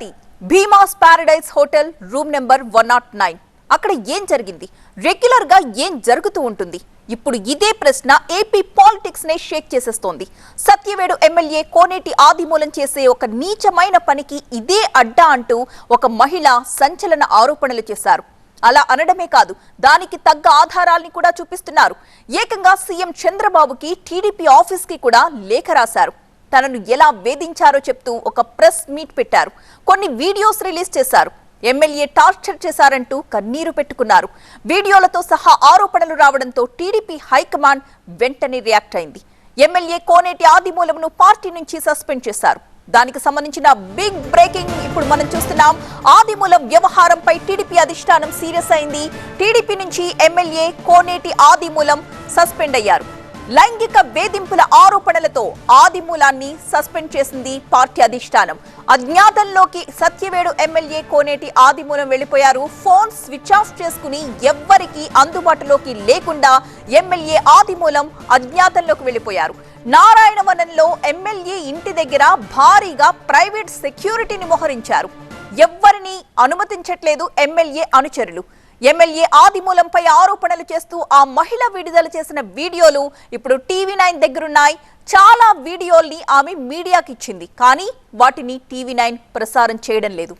Tirupati Bhimas paradise hotel room number one nought nine. అక్కడ ఏం జరిగింది? రెగ్యులర్గా ఏం జరుగుతూ ఉంటుంది? ఇప్పుడు ఇదే ప్రశ్న ఏపీ పాలిటిక్స్ నే షేక్ చేసేస్తోంది. సత్యవేడు ఎమ్మెల్యే కోనేటి ఆదిమూలం చేసే ఒక నీచమైన పనికి ఇదే అడ్డా అంటూ ఒక మహిళ సంచలన ఆరోపణలు చేశారు. అలా అనడమే కాదు దానికి తగ్గ ఆధారాల్ని కూడా చూపిస్తున్నారు. ఏకంగా సీఎం చంద్రబాబుకి టీడీపీ ఆఫీస్కి కూడా లేఖ రాశారు. తనను ఎలా వేధించారో చెప్తూ ఒక ప్రెస్ మీట్ పెట్టారు. కొన్ని వీడియోస్ రిలీజ్ చేశారు. ఎమ్మెల్యే టార్చర్ చేశారంటూ కన్నీరు పెట్టుకున్నారు. వీడియోలతో సహా ఆరోపణలు రావడంతో టీడీపీ హైకమాండ్ వెంటనే రియాక్ట్ అయింది. ఎమ్మెల్యే కోనేటి ఆదిమూలంను పార్టీ నుంచి సస్పెండ్ చేశారు. దానికి సంబంధించిన బిగ్ బ్రేకింగ్ ఇప్పుడు మనం చూస్తున్నాం. ఆదిమూలం వ్యవహారంపై టీడీపీ అధిష్టానం సీరియస్ అయింది. టీడీపీ నుంచి ఎమ్మెల్యే కోనేటి ఆదిమూలం సస్పెండ్ అయ్యారు. లైంగిక వేధింపుల ఆరోపణలతో ఆదిమూలాన్ని సస్పెండ్ చేసింది పార్టీ అధిష్టానం. అజ్ఞాతంలోకి సత్యవేడు ఎమ్మెల్యే కోనేటి ఆదిమూలం వెళ్ళిపోయారు ఫోన్ స్విచ్ ఆఫ్ చేసుకుని ఎవ్వరికీ అందుబాటులోకి లేకుండా ఎమ్మెల్యే ఆదిమూలం అజ్ఞాతంలోకి వెళ్ళిపోయారు నారాయణవనంలో ఎమ్మెల్యే ఇంటి దగ్గర భారీగా ప్రైవేట్ సెక్యూరిటీని మోహరించారు. ఎవ్వరిని అనుమతించట్లేదు ఎమ్మెల్యే అనుచరులు. ఎమ్మెల్యే ఆదిమూలంపై ఆరోపణలు చేస్తూ ఆ మహిళ విడుదల చేసిన వీడియోలు ఇప్పుడు టీవీ నైన్ దగ్గరున్నాయి. చాలా వీడియోల్ని ఆమె మీడియాకి ఇచ్చింది కానీ వాటిని టీవీ నైన్ ప్రసారం చేయడం లేదు.